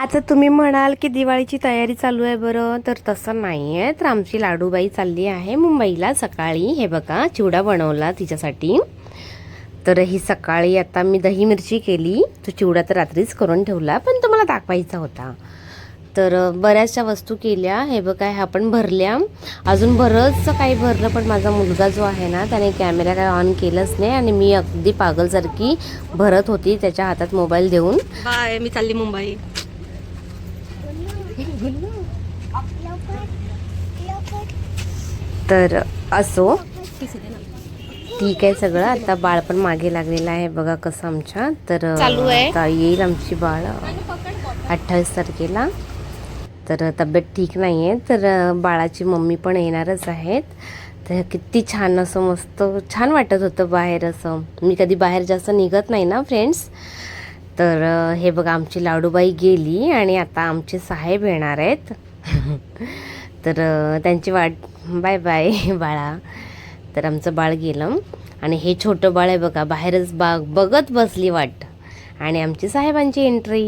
आता तुम्ही म्हणाल की दिवाळीची तयारी चालू आहे बरं तर तसं नाही आहे तर आमची लाडूबाई चालली आहे मुंबईला सकाळी. हे बघा चिवडा बनवला तिच्यासाठी. तर ही सकाळी आता मी दही मिरची केली. तो चिवडा तर रात्रीच करून ठेवला पण तो मला दाखवायचा होता. तर बऱ्याचशा वस्तू केल्या. हे बघा ह्या पण भरल्या. अजून बरंचसं काही भरलं पण माझा मुलगा जो आहे ना त्याने कॅमेरा काय ऑन केलंच नाही आणि मी अगदी पागलसारखी भरत होती त्याच्या हातात मोबाईल देऊन. बाय मी चालली मुंबई. तर असो ठीक आहे सगळं. आता बाळ पण मागे लागलेलं आहे. बघा कसं आमच्या. तर. आता येईल आमची बाळ अठ्ठावीस तारखेला. तर तब्येत ठीक नाही आहे तर बाळाची मम्मी पण येणारच आहेत. तर किती छान असं मस्त छान वाटत होतं बाहेर असं. मी कधी बाहेर जास्त निघत नाही ना फ्रेंड्स तर हे बघा आमची लाडूबाई गेली आणि आता आमचे साहेब येणार आहेत. तर त्यांची वाट बाय बाय बाळा. तर आमचं बाळ गेलं. आणि हे छोटं बाळ आहे बघा बाहेरच बाग बघत बसली वाट. आणि आमची साहेबांची एंट्री